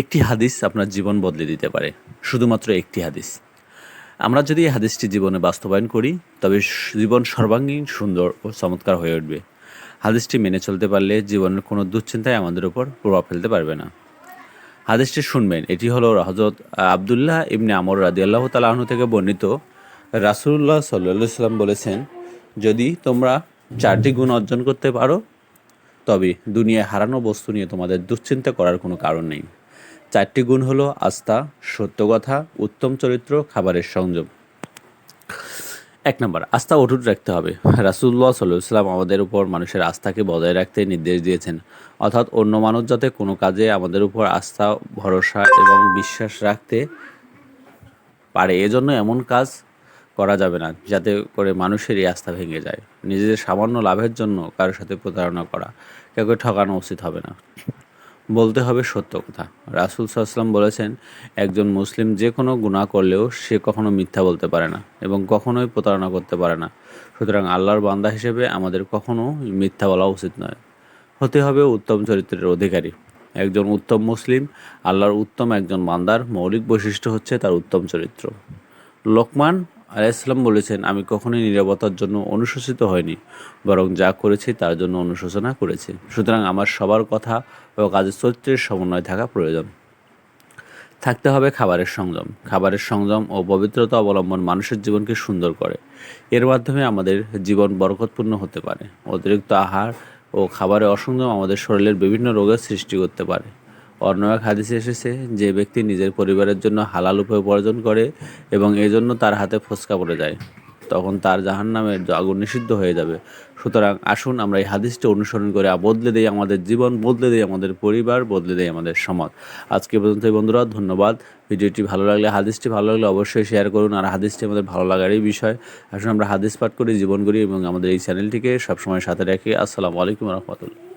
একটি হাদিস আপনার জীবন বদলে দিতে পারে, শুধুমাত্র একটি হাদিস। আমরা যদি এই হাদিসটি জীবনে বাস্তবায়ন করি, তবে জীবন সর্বাঙ্গীন, সুন্দর ও চমৎকার হয়ে উঠবে। হাদিসটি মেনে চলতে পারলে জীবনের কোনো দুশ্চিন্তায় আমাদের উপর প্রভাব ফেলতে পারবে না। হাদিসটি শুনবেন, এটি হলো হজরত আবদুল্লাহ ইবনে আমর রাদিয়াল্লাহ তালাহনু থেকে বর্ণিত। রাসুল্লাহ সাল্লাহ সাল্লাম বলেছেন, যদি তোমরা চারটি গুণ অর্জন করতে পারো, তবে দুনিয়ায় হারানো বস্তু নিয়ে তোমাদের দুশ্চিন্তা করার কোনো কারণ নেই। চারটি গুণ হলো আস্থা সত্য কথা উত্তম চরিত্র, খাবারের সংযম। এক নম্বর, আস্থা অটুট রাখতে হবে। রাসুল্লাহ সাল্লাম আমাদের উপর মানুষের আস্থাকে বজায় রাখতে নির্দেশ দিয়েছেন। অর্থাৎ অন্য মানুষ যাতে কোনো কাজে আমাদের উপর আস্থা, ভরসা এবং বিশ্বাস রাখতে পারে, এজন্য এমন কাজ করা যাবে না, যাতে করে মানুষের এই আস্থা ভেঙে যায়। নিজেদের সামান্য লাভের জন্য কারোর সাথে প্রতারণা করা, কাউকে ঠকানো উচিত হবে না। বলতে হবে সত্য কথা। রাসুল সাল্লাম বলেছেন, একজন মুসলিম যে কোনো গুণা করলেও সে কখনো মিথ্যা বলতে পারে না এবং কখনোই প্রতারণা করতে পারে না। সুতরাং আল্লাহর বান্দা হিসেবে আমাদের কখনো মিথ্যা বলা উচিত নয়। হতে হবে উত্তম চরিত্রের অধিকারী। একজন উত্তম মুসলিম আল্লাহর উত্তম একজন বান্দার মৌলিক বৈশিষ্ট্য হচ্ছে তার উত্তম চরিত্র। লোকমান আলাইসাল্লাম বলেছেন, আমি কখনোই নিরাপত্তার জন্য অনুশোচিত হয়নি বরং যা করেছি তার জন্য অনুশোচনা করেছি। সুতরাং আমার সবার কথা ও কাজের চরিত্রের সমন্বয় থাকা প্রয়োজন। থাকতে হবে খাবারের সংযম। খাবারের সংযম ও পবিত্রতা অবলম্বন মানুষের জীবনকে সুন্দর করে। এর মাধ্যমে আমাদের জীবন বরকতপূর্ণ হতে পারে। অতিরিক্ত আহার ও খাবারের অসংযম আমাদের শরীরের বিভিন্ন রোগের সৃষ্টি করতে পারে। অন্য এক হাদিসে এসেছে, যে ব্যক্তি নিজের পরিবারের জন্য হালাল উপায় উপার্জন করে এবং এজন্য তার হাতে ফসকা পড়ে যায়, তখন তার জাহান নামের আগুন নিষিদ্ধ হয়ে যাবে। সুতরাং আসুন আমরা এই হাদিসটি অনুসরণ করে বদলে দেই আমাদের জীবন, বদলে দেই আমাদের পরিবার, বদলে দেই আমাদের সমাজ। আজকে পর্যন্ত বন্ধুরা, ধন্যবাদ। ভিডিওটি ভালো লাগলে, হাদিসটি ভালো লাগলে অবশ্যই শেয়ার করুন, আর হাদিসটি আমাদের ভালো লাগারই বিষয়। আসুন আমরা হাদিস পাঠ করি, জীবন করি, এবং আমাদের এই চ্যানেলটিকে সবসময় সাথে রাখি, আসসালামু আলাইকুম রহমতুল্লাহ।